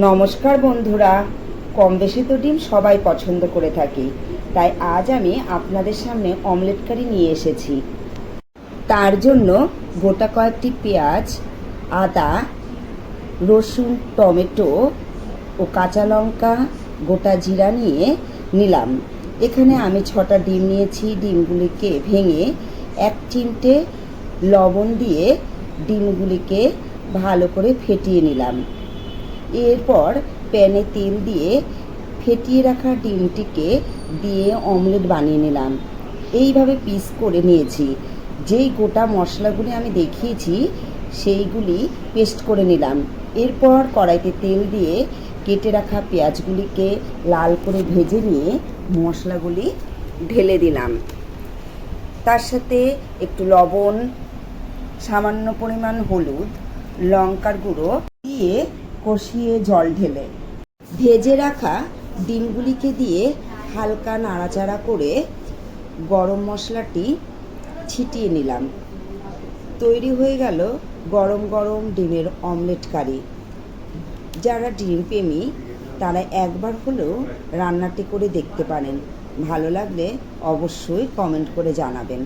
নমস্কার বন্ধুরা, কম বেশি তো ডিম সবাই পছন্দ করে থাকি, তাই আজ আমি আপনাদের সামনে অমলেট কারি নিয়ে এসেছি। তার জন্য গোটা কয়েকটি পেঁয়াজ, আদা, রসুন, টমেটো ও কাঁচা লঙ্কা গোটা জিরা নিয়ে নিলাম। এখানে আমি ছটা ডিম নিয়েছি, ডিমগুলিকে ভেঙে এক চিমটে লবণ দিয়ে ডিমগুলিকে ভালো করে ফেটিয়ে নিলাম। এরপর প্যানে তেল দিয়ে ফেটিয়ে রাখা ডিমটিকে দিয়ে অমলেট বানিয়ে নিলাম। এইভাবে পিস করে নিয়েছি। যেই গোটা মশলাগুলি আমি দেখিয়েছি, সেইগুলি পেস্ট করে নিলাম। এরপর কড়াইতে তেল দিয়ে কেটে রাখা পেঁয়াজগুলিকে লাল করে ভেজে নিয়ে মশলাগুলি ঢেলে দিলাম। তার সাথে একটু লবণ, সামান্য পরিমাণ হলুদ, লঙ্কার গুঁড়ো দিয়ে কষিয়ে জল ঢেলে। ভেজে রাখা ডিমগুলিকে দিয়ে হালকা নাড়াচাড়া করে গরম মশলাটি ছিটিয়ে নিলাম। তৈরি হয়ে গেল গরম গরম ডিমের অমলেট কারি। যারা ডিম প্রেমী, তারা একবার হলেও রান্নাটি করে দেখতে পারেন। ভালো লাগলে অবশ্যই কমেন্ট করে জানাবেন।